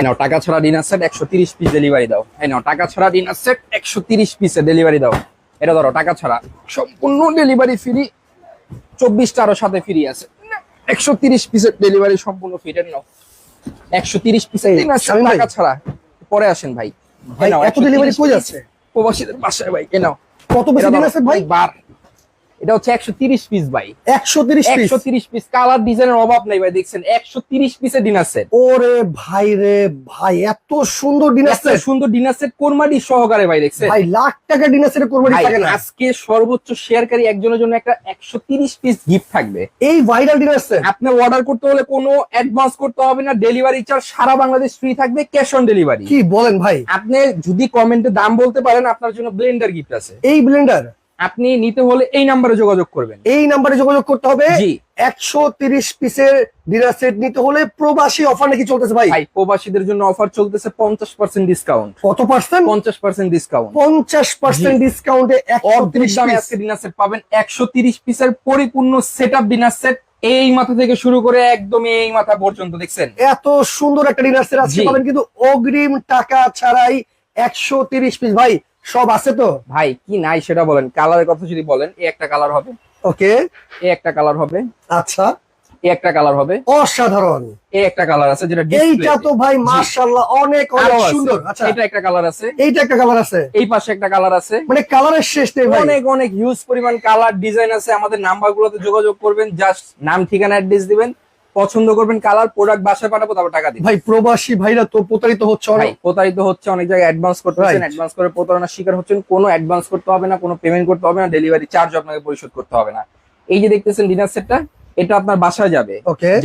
এই নাও টাকা ছাড়া ডিনার সেট একশো তিরিশ পিস ডেলিভারি দাও। এই নাও টাকা ছাড়া ডিনার সেট একশো তিরিশ পিসে ডেলিভারি দাও। এটা ধরো টাকা ছাড়া। সম্পূর্ণ ডেলিভারি ফ্রি চব্বিশটা আরও সাথে ফ্রি আছে। একশো তিরিশ পিসের ডেলিভারি সম্পূর্ণ ফ্রি এটা নাও। একশো তিরিশ পিসের ডিনার সেট টাকা ছাড়া। পরে আসেন ভাই। এত 130 কই যাচ্ছে? প্রবাসীদের বাসায় ভাই এ নাও। কত বেশি দিন আছে ভাই? বার। এটা হচ্ছে একশো তিরিশ পিস ভাই। একশো তিরিশ একশো তিরিশ পিস কালার ডিজাইনের অভাব নাই ভাই দেখছেন? একশো তিরিশ পিসের ডিনার সেট ওরে ভাই রে ভাই এত সুন্দর ডিনার একটা সুন্দর ডিনার সেট কোরমাডি সহকারে ভাই দেখছেন? ভাই লাখ টাকা ডিনার সেট ভাই, থাকে না? আজকে সর্বোচ্চ শেয়ারকারী একজনের জন্য একটা একশো তিরিশ পিস গিফট থাকবে। এই ভাইরাল ডিনার সেট আপনার অর্ডার করতে হলে কোনো অ্যাডভান্স করতে হবে না ডেলিভারি চার্জ সারা বাংলাদেশ ফ্রি থাকবে ক্যাশ অন ডেলিভারি কি বলেন ভাই? আপনি যদি কমেন্টে দাম বলতে পারেন আপনার জন্য ব্লেন্ডার গিফট আছে। এই ব্লেন্ডার আপনি নিতে হলে এই নাম্বারে যোগাযোগ করবেন। এই নাম্বারে যোগাযোগ করতে হবে। জি। একশো তিরিশ পিসের ডিনার সেট নিতে হলে প্রবাসী অফার নাকি চলতেছে ভাই? ভাই প্রবাসীদের জন্য অফার চলতেছে পঞ্চাশ পার্সেন্ট ডিসকাউন্ট কত পার্সেন্ট? পঞ্চাশ পার্সেন্ট ডিসকাউন্ট পঞ্চাশ পার্সেন্ট ডিসকাউন্টে অর্ধেক দামে আজকে ডিনার সেট পাবেন একশো তিরিশ পিসের পরিপূর্ণ সেট আপ ডিনার সেট। এই মাথা থেকে শুরু করে একদম এই মাথা পর্যন্ত দেখছেন? এত সুন্দর একটা ডিনার সেট আজকে। পাবেন কিন্তু অগ্রিম টাকা ছাড়াই একশো তিরিশ পিস ভাই সব আছে তো? ভাই কি নাই সেটা বলেন। কালারের কথা যদি বলেন এই একটা কালার হবে। ওকে। এই একটা কালার হবে। আচ্ছা। এই একটা কালার হবে। অসাধারণ। এই একটা কালার আছে যেটা এইটা তো ভাই মার্শাল্লাহ অনেক অনেক সুন্দর। আচ্ছা। এটা একটা কালার আছে। এইটা একটা কালার আছে। এই পাশে একটা কালার আছে। মানে কালারের শেষ নেই ভাই। অনেক অনেক হিউজ পরিমাণ কালার ডিজাইন আছে। আমাদের নাম্বার গুলোতে যোগাযোগ করবেন। জাস্ট নাম ঠিকানা অ্যাড্রেস দিবেন। পছন্দ করবেন কালার প্রোডাক্ট বাসায় পাঠাবো তারপর টাকা দিবেন। ভাই প্রবাসী ভাইরা তো প্রতারিত হচ্ছে ভাই অনেক প্রতারিত হচ্ছে অনেক জায়গায় অ্যাডভান্স করতেছেন Right. অ্যাডভান্স করে প্রতারণার শিকার হচ্ছেন কোনো অ্যাডভান্স করতে হবে না কোনো পেমেন্ট করতে হবে না ডেলিভারি চার্জ আপনাকে পরিশোধ করতে হবে না। এই যে দেখতেছেন ডিনার সেটটা এটা আপনার বাসায় যাবে।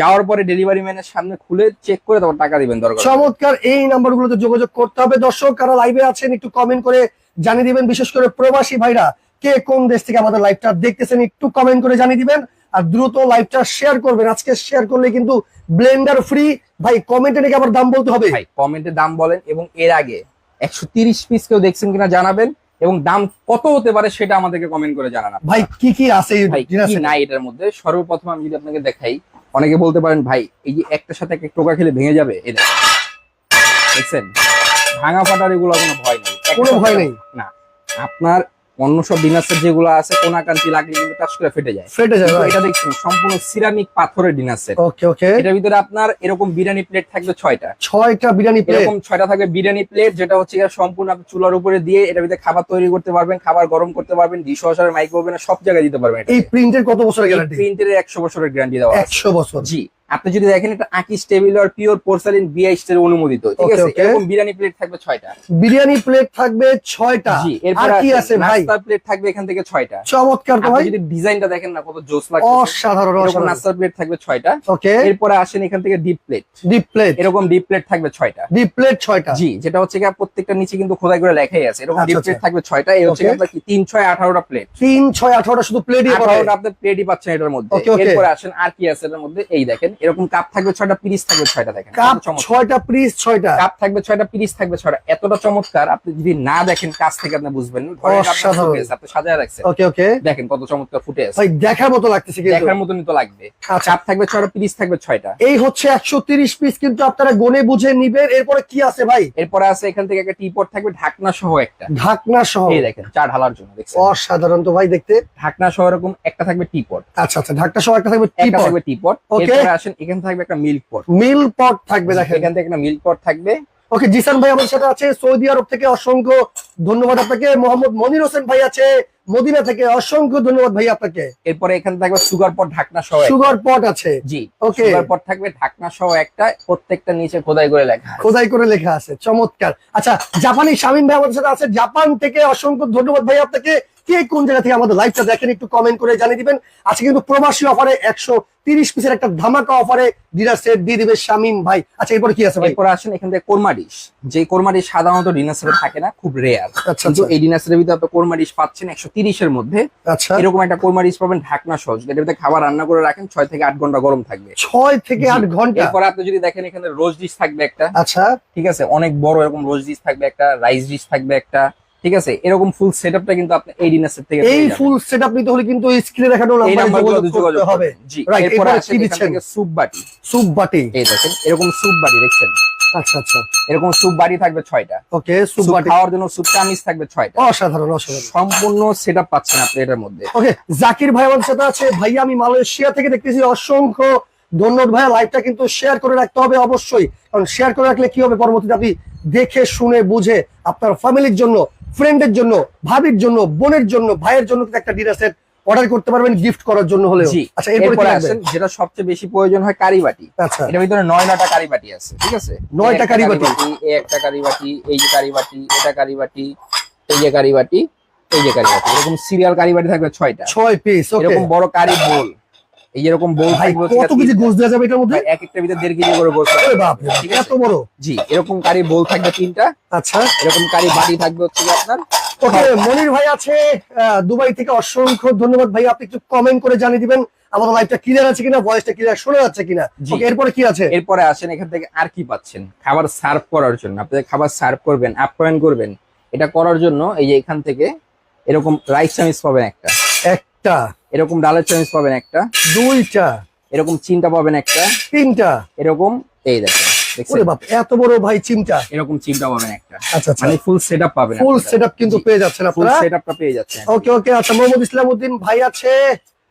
যাওয়ার পরে ডেলিভারি ম্যানের সামনে খুলে চেক করে তারপর টাকা দিবেন দরকার চমৎকার এই নাম্বারগুলোতে যোগাযোগ করতে হবে। দর্শক কারা লাইভে আছেন একটু কমেন্ট করে জানিয়ে দিবেন। বিশেষ করে প্রবাসী ভাইরা কে কোন দেশ থেকে আমাদের লাইভটা দেখতেছেন একটু কমেন্ট করে জানিয়ে দিবেন। আর দ্রুত লাইভটা শেয়ার করবেন। আজকে শেয়ার করলে কিন্তু ব্লেন্ডার ফ্রি ভাই কমেন্টে নাকি আবার দাম বলতে হবে? ভাই কমেন্টে দাম বলেন এবং এর আগে একশো তিরিশ পিস কেউ দেখছেন কিনা জানাবেন এবং দাম কত হতে পারে সেটা আমাদেরকে কমেন্ট করে জানান ভাই কি কি আছে নাই এটার মধ্যে? সর্বপ্রথম আমি যদি আপনাকে দেখাই অনেকে বলতে পারেন ভাই এই যে একটার সাথে একটা টোকা খেলে ভেঙে যাবে এটা দেখছেন? ভাঙা ফাটার এগুলো কোনো ভয় নেই। কোনো ভয় নেই। না আপনার অন্য সব ডিনার সেট যেগুলো আছে কোনাকান্তি লাগলে কিন্তু টাচ করে ফেটে যায়। ফেটে যায় এটা দেখছেন সম্পূর্ণ সিরামিক পাথরের ডিনার সেট ওকে ওকে এটার ভিতরে আপনার এরকম বিরিয়ানি প্লেট থাকবে ছয়টা। ছয়টা বিরিয়ানি প্লেট এরকম ছয়টা থাকবে বিরিয়ানি প্লেট যেটা হচ্ছে সম্পূর্ণ আপনি চুলার উপরে দিয়ে এটার ভিতরে খাবার তৈরি করতে পারবেন খাবার গরম করতে পারবেন ডিশ ওয়াশার মাইক্রোওভেনে সব জায়গায় দিতে পারবেন এই প্রিন্টের কত বছরের গ্যারান্টি প্রিন্টের একশো বছরের গ্যারান্টি দেওয়া আছে। একশো বছর। জি। আপনি যদি দেখেন এটা আকিস টেবিল আর পিওর পোর্সালিন বিআই স্টের অনুমোদিত ঠিক আছে? এরকম বিরিয়ানি প্লেট থাকবে ছয়টা। বিরিয়ানি প্লেট থাকবে ছয়টা। জি আর এরপর কি আছে ভাই? নাস্তার প্লেট থাকবে এখান থেকে ছয়টা। চমৎকার তো ভাই। যদি ডিজাইনটা দেখেন না কত জোস লাগে অসাধারণ এরকম নাস্তার প্লেট থাকবে ছয়টা। ওকে। এরপরে আসেন এখান থেকে ডিপ প্লেট ডিপ প্লেট এরকম ডিপ প্লেট থাকবে ছয়টা। ডিপ প্লেট ছয়টা। জি যেটা হচ্ছে কি প্রত্যেকটা নিচে কিন্তু খোদাই করে লেখাই আছে। এরকম আচ্ছা, ডিপ আচ্ছা। প্লেট থাকবে ছয়টা। এই হচ্ছে আপনার কি তিন ছয় আঠারোটা প্লেট তিন ছয় আঠারোটা শুধু প্লেটই পাবে আঠারোটা আপনি প্লেটই পাচ্ছেন এটার মধ্যে। okay. আসেন আর কি আছে এটার মধ্যে? এই দেখেন এরকম কাপ থাকবে ছয়টা পিরিস থাকবে ছয়টা দেখেন কাপ ছয়টা পিস ছয়টা। কাপ থাকবে ছয়টা পিরিস থাকবে ছয়টা এতটা চমৎকার আপনি যদি না দেখেন কাছ থেকে আপনি বুঝবেন আপনি সাজায় রাখছেন। ওকে ওকে। দেখেন কত চমৎকার ফুটে আছে ভাই দেখার মতো লাগতেছে কিন্তু। দেখার মতনই তো লাগবে। আচ্ছা। কাপ থাকবে ছয়টা পিরিস থাকবে ছয়টা। এই হচ্ছে একশো তিরিশ পিস কিন্তু আপনারা গনে বুঝে নিবেন। এরপরে কি আছে ভাই? এরপরে আছে এখান থেকে একটা টিপট থাকবে ঢাকনা সহ একটা। ঢাকনা সহ। এই দেখেন চা ঢালার জন্য দেখছেন? অসাধারণ তো ভাই দেখতে। ঢাকনা সহ এরকম একটা থাকবে টিপট। আচ্ছা আচ্ছা ঢাকনা সহ একটা থাকবে টিপট। থাকবে টিপট. এরপরে আসেন এখানে থাকবে একটা মিল্ক পট মিল পট থাকবে দেখেন। এখান থেকে একটা মিল্ক পট থাকবে। ওকে জিসান ভাই আমাদের সাথে আছে সৌদি আরব থেকে অসংখ্য ধন্যবাদ আপনাকে মোহাম্মদ মনির হোসেন ভাই আছে মদিনা থেকে অসংখ্য ধন্যবাদ ভাই আপনাকে। এরপরে এখানে থাকবে সুগার পট ঢাকনা সহ সুগার পট আছে। জি ওকে সুগার পট থাকবে ঢাকনা সহ একটা প্রত্যেকটা নিচে খোদাই করে লেখা আছে। খোদাই করে লেখা আছে চমৎকার। আচ্ছা জাপানি শামিম ভাই আমাদের সাথে আছে জাপান থেকে অসংখ্য ধন্যবাদ ভাই আপনাকে কে কোন জায়গা থেকে আমাদের লাইভটা দেখেন একটু কমেন্ট করে জানিয়ে দিবেন। আজকে কিন্তু প্রবাসী অফারে একশো তিরিশ পিসের একটা ধামাকা অফারে ডিনার সেট দিয়ে দিবে শামিম ভাই। আচ্ছা এরপরে কি আছে ভাই? এরপর আসেন এখান থেকে কোরমা ডিশ যে কোরমা ডিশ সাধারণত ডিনার সেটে থাকে না খুব রেয়ার আচ্ছা কিন্তু আচ্ছা এই ডিনার সেটের ভিতরে আপনি কোরমা ডিশ পাচ্ছেন একশো তিরিশের মধ্যে। আচ্ছা। এরকম একটা কোরমা ডিশ পাবেন ঢাকনা সহ। যেটার ভিতরে খাবার রান্না করে রাখেন ছয় থেকে আট ঘণ্টা গরম থাকবে। ছয় থেকে আট ঘণ্টা? এরপর আপনি যদি দেখেন এখানে রোজ ডিশ থাকবে একটা। আচ্ছা। ঠিক আছে? অনেক বড় এরকম রোজ ডিশ থাকবে একটা রাইস ডিশ থাকবে একটা। ঠিক আছে? এরকম ফুল সেটআপটা কিন্তু আপনি এই ডিনার সেট থেকে এই। ফুল সেটআপ নিতে হলে কিন্তু স্ক্রিনে দেখানো নাম্বারে যোগাযোগ করতে হবে। জি Right, এরপরে আসেন কি দিচ্ছেন? থেকে স্যুপ বাটি। স্যুপ বাটি। এই দেখেন এরকম স্যুপ বাটি দেখছেন? আচ্ছা আচ্ছা। এরকম স্যুপ বাটি থাকবে ছয়টা। ওকে স্যুপ বাটি। খাওয়ার জন্য স্যুপ চামিচ থাকবে ছয়টা। অসাধারণ অসাধারণ। সম্পূর্ণ সেটআপ পাচ্ছেন আপনি এটার মধ্যে। ওকে জাকির ভাই আমাদের সাথে আছে। ভাইয়া আমি মালয়েশিয়া থেকে দেখতেছি। অসংখ্য ধন্যবাদ ভাইয়া। লাইভটা কিন্তু শেয়ার করে রাখতে হবে অবশ্যই। কারণ শেয়ার করে রাখলে কি হবে? পরবর্তীতে আপনি দেখে শুনে বুঝে আপনার ফ্যামিলির জন্য ফ্রেন্ডের জন্য ভাবির জন্য বোনের জন্য ভাইয়ের জন্য একটা ডিনার সেট অর্ডার করতে পারবেন গিফট করার জন্য হলেও। জি আচ্ছা এরপরে? আসেন যেটা সবচেয়ে বেশি প্রয়োজন হয় কারি বাটি আচ্ছা। এটার ভিতরে নয় নয়টা কারি বাটি আছে ঠিক আছে? নয়টা এই একটা কারি বাটি। এই একটা কারি বাটি এই যে কারি বাটি এটা কারি বাটি এই যে কারি বাটি এই যে কারি বাটি এরকম সিরিয়াল কারি বাটি থাকবে ছয়টা। ছয় পিস ওকে এরকম বড় কারি বোল এই যেরকম বোল থাকবে কত কেজি। গোস দেওয়া যাবে এটার মধ্যে? এক একটা ভিতরে দেড় কেজি করে গোস আরে বাপ রে, এত বড়? জি এরকম কারি বোল থাকবে তিনটা। আচ্ছা। এরকম কারি বাটি থাকবে হচ্ছে আপনার। ওকে মনির ভাই আছে দুবাই থেকে অসংখ্য ধন্যবাদ। ভাই আপনি একটু কমেন্ট করে জানিয়ে দিবেন আমাদের লাইভটা ক্লিয়ার আছে কিনা ভয়েসটা ক্লিয়ার শোনা যাচ্ছে কিনা? এরপরে কি আছে? এরপরে আসেন এখান থেকে আর কি পাচ্ছেন? খাবার সার্ভ করার জন্য। আপনি খাবার সার্ভ করবেন আপ্যায়ন করবেন এটা করার জন্য এই যে এখান থেকে এরকম রাইস চামিচ পাবেন একটা। একটা। এরকম ডালের চামিচ পাবেন একটা। দুইটা। এরকম চিন্তা পাবেন একটা। তিনটা। এরকম এই দেখেন এত বড় ভাই চিমটা। এরকম চিন্তা পাবেন একটা। আচ্ছা আচ্ছা। মানে ফুল সেটআপ পাবেন ফুল সেটআপ কিন্তু পেয়ে যাচ্ছেন ফুল আপনারা। সেটআপটা পেয়ে যাচ্ছেন। ওকে ওকে আচ্ছা মোহাম্মদ ইসলাম উদ্দিন ভাই আছে।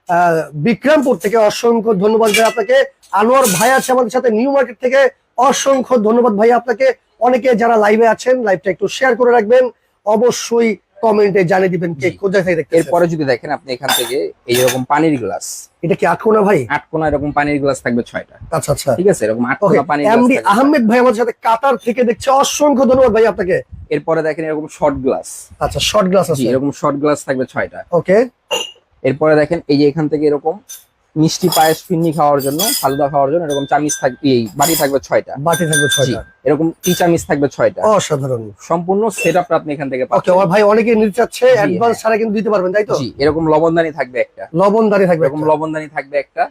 আহ, বিক্রমপুর থেকে অসংখ্য ধন্যবাদ ভাই আপনাকে। আনোয়ার ভাই আছে আমাদের সাথে নিউ মার্কেট থেকে অসংখ্য ধন্যবাদ ভাই আপনাকে। অনেকে যারা লাইভে আছেন লাইভটা একটু শেয়ার করে রাখবেন। অবশ্যই কমেন্টে জানিয়ে দিবেন কে কোথায় থেকে দেখতে এরপরে যদি দেখেন আপনি এখান থেকে এই রকম পানির গ্লাস। এটা কি আটকোনা ভাই? আটকোনা এরকম পানির গ্লাস থাকবে ছয়টা। আচ্ছা আচ্ছা। ঠিক আছে এরকম আটকোনা পানির গ্লাস এমডি আহমেদ ভাই আমাদের সাথে কাতার থেকে দেখছে। অসংখ্য ধন্যবাদ ভাই আপনাকে। এরপরে দেখেন এরকম শর্ট গ্লাস। আচ্ছা শর্ট গ্লাস আছে। এরকম শর্ট গ্লাস থাকবে ছয়টা। ওকে। এরপরে দেখেন এই যে এখান থেকে এরকম মিষ্টি পায়েস ফিন্নি খাওয়ার জন্য ফালুদা খাওয়ার জন্য এরকম চামিচ থাকবে এই বাটি থাকবে ছয়টা। বাটি থাকবে ছয়টা। এরকম টি চামিচ থাকবে ছয়টা। অসাধারণ। সম্পূর্ণ সেট আপ আপনি এখান থেকে ওকে আমার ভাই অনেকে নিতে চাচ্ছে অ্যাডভান্স ছাড়া কিন্তু দিতে পারবেন তাই তো? জি এরকম লবণদানি থাকবে একটা। লবণ দাঁড়িয়ে থাকবে এরকম লবণদানি থাকবে একটা।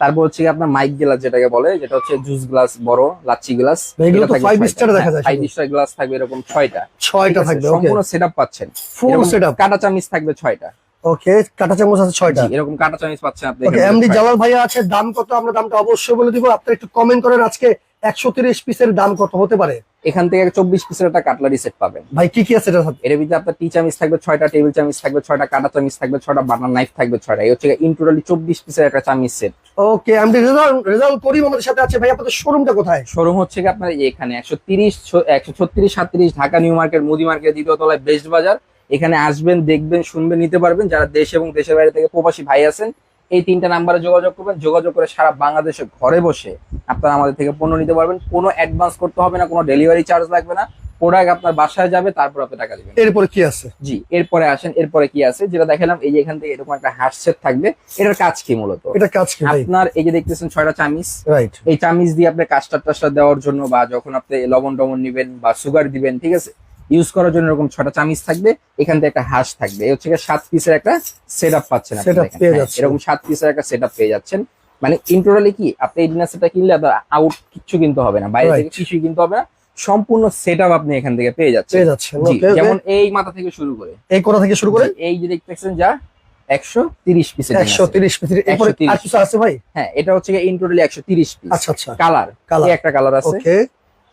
তারপর হচ্ছে আপনার মাইক গ্লাস যেটাকে বলে যেটা হচ্ছে জুস গ্লাস বড় লাচ্ছি গ্লাস এগুলো তো star দেখা যায় ফাইভ স্টার গ্লাস থাকবে এরকম ছয়টা। ছয়টা থাকবে ওকে সম্পূর্ণ সেট আপ পাচ্ছেন ফুল সেটআপ কাটা চামিচ থাকবে ছয়টা। ওকে কাটা চামচ আছে ছয়টা। এরকম কাটা চামিচ পাচ্ছেন আপনি ওকে এমডি। জালাল ভাইয়া আছে দাম কত? আমরা দামটা অবশ্যই বলে দিব। আপনি একটু কমেন্ট করেন আজকে একশো তিরিশ পিসের দাম কত হতে পারে। এখান থেকে চব্বিশ পিসের একটা কাটলারি সেট পাবেন। ভাই কি কি আছে সাথে? এর ভিতরে আপনার টি চামিচ থাকবে ছয়টা টেবিল চামিচ থাকবে ছয়টা কাটা চামিচ থাকবে ছয়টা বাটার নাইফ থাকবে ছয়টা। এই হচ্ছে ইন টোটালি চব্বিশ পিসের একটা চামিচ set okay MD Rezaul Karim আমাদের সাথে আছে। ভাই আপনাদের শোরুমটা কোথায়? শোরুম হচ্ছে কি আপনার এখানে একশো তিরিশ একশো ছত্রিশ সাতত্রিশ ঢাকা নিউ মার্কেট মুদি মার্কেট দ্বিতীয় তলায় বেস্ট বাজার। এখানে আসবেন দেখবেন শুনবেন নিতে পারবেন। যারা দেশ এবং দেশের বাইরে থেকে প্রবাসী ভাই আছেন এই তিনটা নাম্বারে যোগাযোগ করবেন। যোগাযোগ করে সারা বাংলাদেশে ঘরে বসে আপনারা আমাদের থেকে পণ্য নিতে পারবেন। কোনো অ্যাডভান্স করতে হবে না কোনো ডেলিভারি চার্জ লাগবে না। প্রোডাক্ট আপনার বাসায় যাবে তারপর আপনি টাকা দিবেন। এরপরে কি আছে? জি এরপরে আসেন এরপরে কি আছে? যেটা দেখালাম এই যে এখান থেকে এরকম একটা হার্ট সেট থাকবে। এটার কাজ কি মূলত? এটা কাজ কি আপনার এই যে দেখতেছেন ছয়টা চামিচ। রাইট এই চামিচ দিয়ে আপনি কাস্টার টাস্টার দেওয়ার জন্য বা যখন আপনি লবণ টবণ নিবেন বা সুগার দিবেন ঠিক আছে? ইউজ করার জন্য এরকম ছটা চামিচ থাকবে এখান থেকে একটা হাঁস থাকবে। এই হচ্ছে সাত পিসের একটা সেট আপ পাচ্ছেন হ্যাঁ। এরকম সাত পিসের একটা সেট আপ পেয়ে যাচ্ছেন। মানে ইন্টোরালি কি আপনি এই ডিনার সেটটা কিনলে আপনার আউট কিছু কিনতে হবে না বাইরে থেকে কিছুই কিনতে হবে না সম্পূর্ণ সেট আপ আপনি এখান থেকে পেয়ে যাচ্ছেন। যেমন এই মাথা থেকে শুরু করে। এই কোথা থেকে শুরু করে? এই যে দেখতেছেন যা একশো তিরিশ পিসের একশো তিরিশ পিস এরপরে 130 আছে ভাই? হ্যাঁ এটা হচ্ছে ইন টোটালি একশো তিরিশ পিস আচ্ছা আচ্ছা। কালার একটা কালার আছে।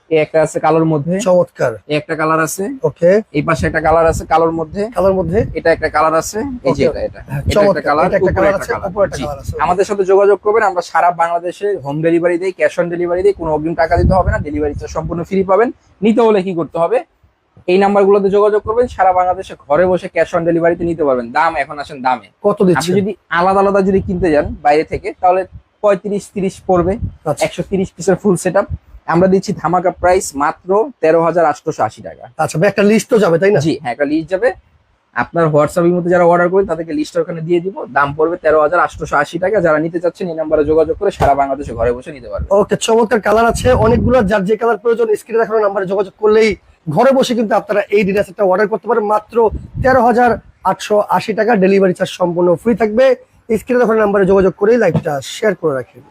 এই একটা আছে কালোর মধ্যে। চমৎকার। একটা কালার আছে। ওকে। এই পাশে একটা কালার আছে কালোর মধ্যে। কালার মধ্যে? এটা একটা কালার আছে। এই যে এটা এটা। একটা কালার একটা কালার আছে উপরে একটা কালার আছে আমাদের সাথে যোগাযোগ করবেন আমরা সারা বাংলাদেশে হোম ডেলিভারি দেই ক্যাশ অন ডেলিভারি দেই কোনো অগ্রিম টাকা দিতে হবে না ডেলিভারি সম্পূর্ণ ফ্রি পাবেন। নিতে হলে কি করতে হবে? এই নাম্বারগুলোতে যোগাযোগ করবেন সারা বাংলাদেশে ঘরে বসে ক্যাশ অন ডেলিভারিতে নিতে পারবেন। দাম এখন আসেন দামে। কত দিচ্ছে যদি আলাদা আলাদা যদি কিনতে যান বাইরে থেকে তাহলে পঁয়ত্রিশ তিরিশ পড়বে। আচ্ছা। একশো তিরিশ পিসের ফুল সেট আমরা দিচ্ছি ধামাকা প্রাইস মাত্র তেরো হাজার আটশোশো আশি টাকা। আচ্ছা একটা লিস্ট তো যাবে তাই না? জি হ্যাঁ একটা লিস্ট যাবে। আপনার হোয়াটসঅ্যাপের মধ্যে যারা অর্ডার করবেন তাদেরকে লিস্টটা ওখানে দিয়ে দিব। দাম পড়বে তেরো হাজার আটশোশো আশি টাকা। যারা নিতে চাচ্ছেন এই নাম্বারে যোগাযোগ করে সারা বাংলাদেশে ঘরে বসে নিতে পারবে ওকে চমৎকার কালার আছে। অনেকগুলো যার যে কালার প্রয়োজন স্ক্রিনে দেখানো নাম্বারে যোগাযোগ করলেই ঘরে বসে কিন্তু আপনারা এই ডিনার সেটটা অর্ডার করতে পারেন। মাত্র তেরো হাজার আটশো আশি টাকা ডেলিভারি চার্জ সম্পূর্ণ ফ্রি থাকবে। স্ক্রিনে দেখানো নাম্বারে যোগাযোগ করেই লাইভটা শেয়ার করে রাখেন